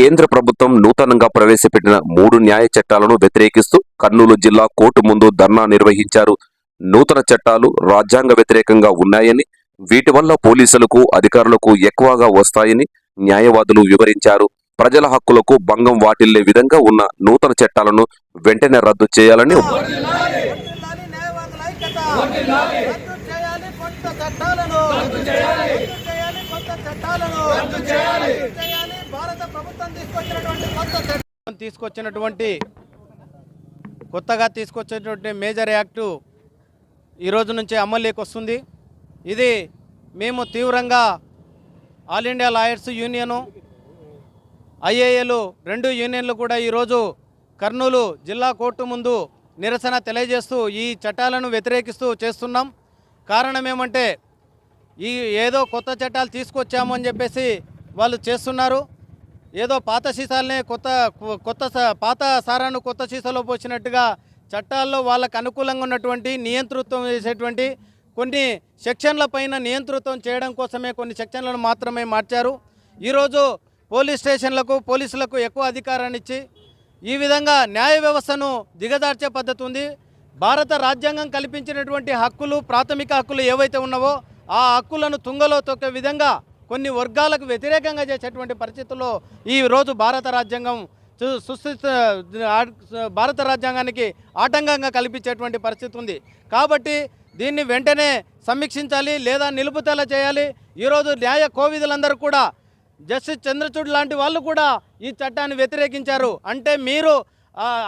కేంద్ర ప్రభుత్వం నూతనంగా ప్రవేశపెట్టిన మూడు న్యాయ చట్టాలను వ్యతిరేకిస్తూ కర్నూలు జిల్లా కోర్టు ముందు ధర్నా నిర్వహించారు. నూతన చట్టాలు రాజ్యాంగ వ్యతిరేకంగా ఉన్నాయని వీటి వల్ల పోలీసులకు అధికారులకు ఎక్కువగా వస్తాయని న్యాయవాదులు వివరించారు. ప్రజల హక్కులకు భంగం వాటిల్లే విధంగా ఉన్న నూతన చట్టాలను వెంటనే రద్దు చేయాలని చట్టాలను భారత ప్రభుత్వం తీసుకొచ్చినటువంటి కొత్త తీసుకొచ్చినటువంటి కొత్తగా తీసుకొచ్చినటువంటి మేజర్ యాక్టు ఈ రోజు నుంచి అమల్లోకి వస్తుంది. ఇది మేము తీవ్రంగా ఆల్ ఇండియా లాయర్స్ యూనియను ఐఏఏలు రెండు యూనియన్లు కూడా ఈరోజు కర్నూలు జిల్లా కోర్టు ముందు నిరసన తెలియజేస్తూ ఈ చట్టాలను వ్యతిరేకిస్తూ చేస్తున్నాం. కారణం ఏమంటే ఈ ఏదో కొత్త చట్టాలు తీసుకొచ్చాము అని చెప్పేసి వాళ్ళు చేస్తున్నారు. ఏదో పాత సీసాలనే కొత్త కొత్త స- పాత సారాను కొత్త సీసాలో పోసినట్టుగా చట్టాల్లో వాళ్ళకు అనుకూలంగా ఉన్నటువంటి నియంతృత్వం చేసేటువంటి కొన్ని సెక్షన్ల పైన నియంతృత్వం చేయడం కోసమే కొన్ని సెక్షన్లను మాత్రమే మార్చారు. ఈరోజు పోలీస్ స్టేషన్లకు పోలీసులకు ఎక్కువ అధికారాన్ని ఇచ్చి ఈ విధంగా న్యాయ వ్యవస్థను దిగదార్చే పద్ధతి ఉంది. భారత రాజ్యాంగం కల్పించినటువంటి హక్కులు ప్రాథమిక హక్కులు ఏవైతే ఉన్నావో ఆ హక్కులను తుంగలో తొక్కే విధంగా కొన్ని వర్గాలకు వ్యతిరేకంగా చేసేటువంటి పరిస్థితుల్లో ఈరోజు భారత రాజ్యాంగం సుస్థిత భారత రాజ్యాంగానికి ఆటంకంగా కల్పించేటువంటి పరిస్థితి ఉంది. కాబట్టి దీన్ని వెంటనే సమీక్షించాలి లేదా నిలుపుదల చేయాలి. ఈరోజు న్యాయ కోవిదులందరూ కూడా జస్టిస్ చంద్రచూడ్ లాంటి వాళ్ళు కూడా ఈ చట్టాన్ని వ్యతిరేకించారు. అంటే మీరు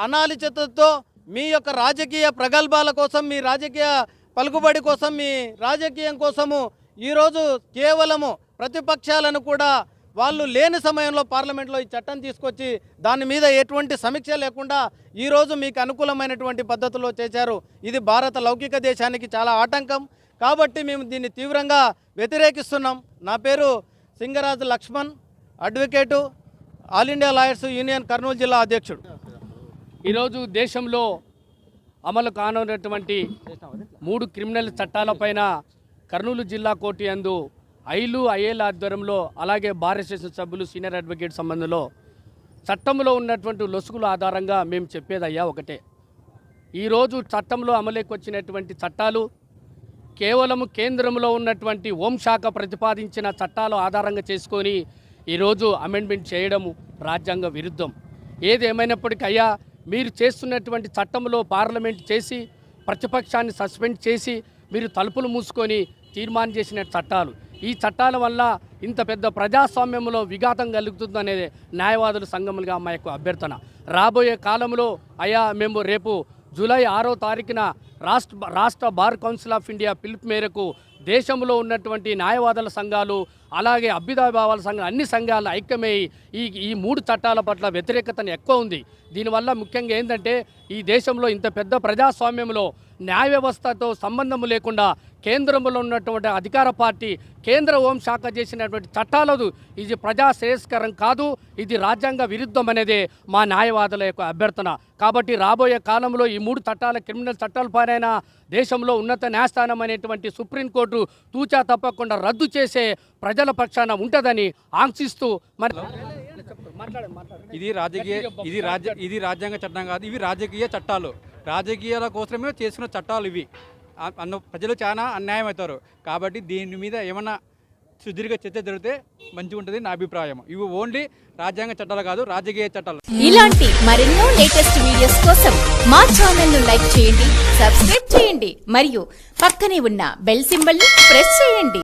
అనాలిచితతో మీ యొక్క రాజకీయ ప్రగల్భాల కోసం మీ రాజకీయ పలుకుబడి కోసం మీ రాజకీయం కోసము ఈరోజు కేవలము ప్రతిపక్షాలను కూడా వాళ్ళు లేని సమయంలో పార్లమెంట్లో ఈ చట్టం తీసుకొచ్చి దాని మీద ఎటువంటి సమీక్ష లేకుండా ఈరోజు మీకు అనుకూలమైనటువంటి పద్ధతిలో చేశారు. ఇది భారత లౌకిక దేశానికి చాలా ఆటంకం. కాబట్టి మేము దీన్ని తీవ్రంగా వ్యతిరేకిస్తున్నాం. నా పేరు Singaraju Lakshman advocate all India lawyers union Kurnool జిల్లా అధ్యక్షుడు. ఈరోజు దేశంలో అమలు కానున్నటువంటి మూడు క్రిమినల్ చట్టాలపైన కర్నూలు జిల్లా కోర్టు యందు ఐలు ఐఏల ఆధ్వర్యంలో అలాగే బార్ అసోసియేషన్ సభ్యులు సీనియర్ అడ్వకేట్ సంబంధంలో చట్టంలో ఉన్నటువంటి లొసుగుల ఆధారంగా మేము చెప్పేదయ్యా ఒకటే. ఈరోజు చట్టంలో అమలుకి వచ్చినటువంటి చట్టాలు కేవలం కేంద్రంలో ఉన్నటువంటి హోంశాఖ ప్రతిపాదించిన చట్టాలు ఆధారంగా చేసుకొని ఈరోజు అమెండ్మెంట్ చేయడము రాజ్యాంగ విరుద్ధం. ఏదేమైనప్పటికీ అయ్యా మీరు చేస్తున్నటువంటి చట్టంలో పార్లమెంట్ చేసి ప్రతిపక్షాన్ని సస్పెండ్ చేసి మీరు తలుపులు మూసుకొని తీర్మానం చేసిన చట్టాలు. ఈ చట్టాల వల్ల ఇంత పెద్ద ప్రజాస్వామ్యంలో విఘాతం కలుగుతుందనేది న్యాయవాదుల సంఘములుగా మా యొక్క అభ్యర్థన. రాబోయే కాలంలో అయా మేము రేపు జూలై ఆరో తారీఖున రాష్ట్ర రాష్ట్ర బార్ కౌన్సిల్ ఆఫ్ ఇండియా పిలుపు మేరకు దేశంలో ఉన్నటువంటి న్యాయవాదుల సంఘాలు అలాగే అభ్యుదాభావాల సంఘాలు అన్ని సంఘాలు ఐక్యమై ఈ ఈ మూడు చట్టాల పట్ల వ్యతిరేకతను ఎక్కువ ఉంది. దీనివల్ల ముఖ్యంగా ఏంటంటే ఈ దేశంలో ఇంత పెద్ద ప్రజాస్వామ్యంలో న్యాయ వ్యవస్థతో సంబంధం లేకుండా కేంద్రంలో ఉన్నటువంటి అధికార పార్టీ కేంద్ర హోంశాఖ చేసినటువంటి చట్టాలదు. ఇది ప్రజా శ్రేయస్కరం కాదు ఇది రాజ్యాంగ విరుద్ధమనేదే మా న్యాయవాదుల యొక్క అభ్యర్థన. కాబట్టి రాబోయే కాలంలో ఈ మూడు చట్టాల క్రిమినల్ చట్టాల పైన దేశంలో ఉన్నత న్యాయస్థానం అనేటువంటి సుప్రీంకోర్టు తూచా తప్పకుండా రద్దు చేసే ప్రజల పక్షాన ఉంటుందని ఆంక్షిస్తూ మరి ఇది రాజకీయ ఇది రాజ్య ఇది రాజ్యాంగ చట్టం కాదు ఇవి రాజకీయ చట్టాలు. రాజకీయాల కోసమే చేసుకున్న చట్టాలు ఇవి. అన్న ప్రజలు చాలా అన్యాయం అవుతారు. కాబట్టి దీని మీద ఏమన్నా సుదీర్ఘ చర్చ జరిగితే మంచిగా ఉంటుంది నా అభిప్రాయం. ఇవి ఓన్లీ రాజ్యాంగ చట్టాలు కాదు రాజకీయ చట్టాలు. ఇలాంటి మరెన్నో లేటెస్ట్ వీడియోస్ కోసం మా ఛానల్ను లైక్ చేయండి సబ్స్క్రైబ్ చేయండి మరియు పక్కనే ఉన్న బెల్ సింబల్ ప్రెస్ చేయండి.